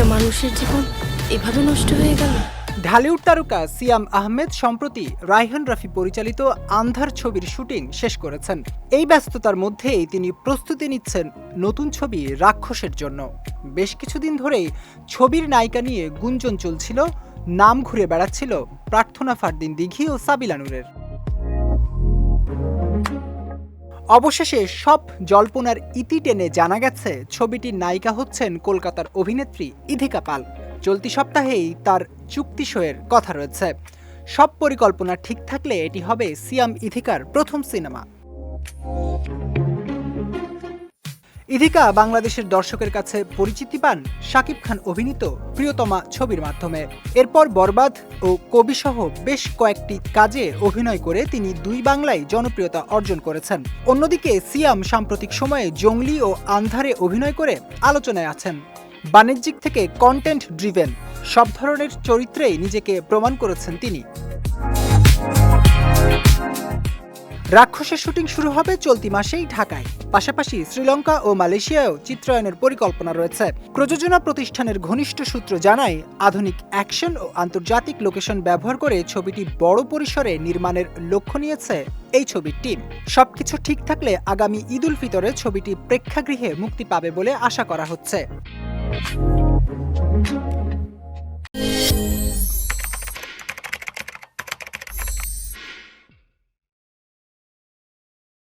একটা মানুষের জীবন এভাবে নষ্ট হয়ে গেল। ঢালিউড তারকা সিয়াম আহমেদ সম্প্রতি রায়হান রাফি পরিচালিত আন্ধার ছবির শুটিং শেষ করেছেন। এই ব্যস্ততার মধ্যেই তিনি প্রস্তুতি নিচ্ছেন নতুন ছবি রাক্ষসের জন্য। বেশ কিছুদিন ধরেই ছবির নায়িকা নিয়ে গুঞ্জন চলছিল, নাম ঘুরে বেড়াচ্ছিল প্রার্থনা ফারদিন দিঘি ও সাবিলানুরের অবশেষে সব জল্পনার ইতি টেনে জানা গেছে, ছবিটির নায়িকা হচ্ছেন কলকাতার অভিনেত্রী ইধিকা পাল। চলতি সপ্তাহেই তার চুক্তি সয়ের কথা রয়েছে। সব পরিকল্পনা ঠিক থাকলে এটি হবে সিয়াম ইধিকার প্রথম সিনেমা। ইধিকা বাংলাদেশের দর্শকের কাছে পরিচিতি পান শাকিব খান অভিনীত প্রিয়তমা ছবির মাধ্যমে। এরপর বরবাদ ও কবিসহ বেশ কয়েকটি কাজে অভিনয় করে তিনি দুই বাংলায় জনপ্রিয়তা অর্জন করেছেন। অন্যদিকে সিয়াম সাম্প্রতিক সময়ে জঙ্গলি ও আন্ধারে অভিনয় করে আলোচনায় আছেন। বাণিজ্যিক থেকে কন্টেন্ট ড্রিভেন সব ধরনের চরিত্রেই নিজেকে প্রমাণ করেছেন তিনি। রাক্ষসের শুটিং শুরু হবে চলতি মাসেই ঢাকায়। পাশাপাশি শ্রীলঙ্কা ও মালয়েশিয়ায়ও চিত্রায়নের পরিকল্পনা রয়েছে। প্রযোজনা প্রতিষ্ঠানের ঘনিষ্ঠ সূত্র জানায়, আধুনিক অ্যাকশন ও আন্তর্জাতিক লোকেশন ব্যবহার করে ছবিটি বড় পরিসরে নির্মাণের লক্ষ্য নিয়েছে এই ছবির টিম। সবকিছু ঠিক থাকলে আগামী ঈদ উল ফিতরে ছবিটি প্রেক্ষাগৃহে মুক্তি পাবে বলে আশা করা হচ্ছে।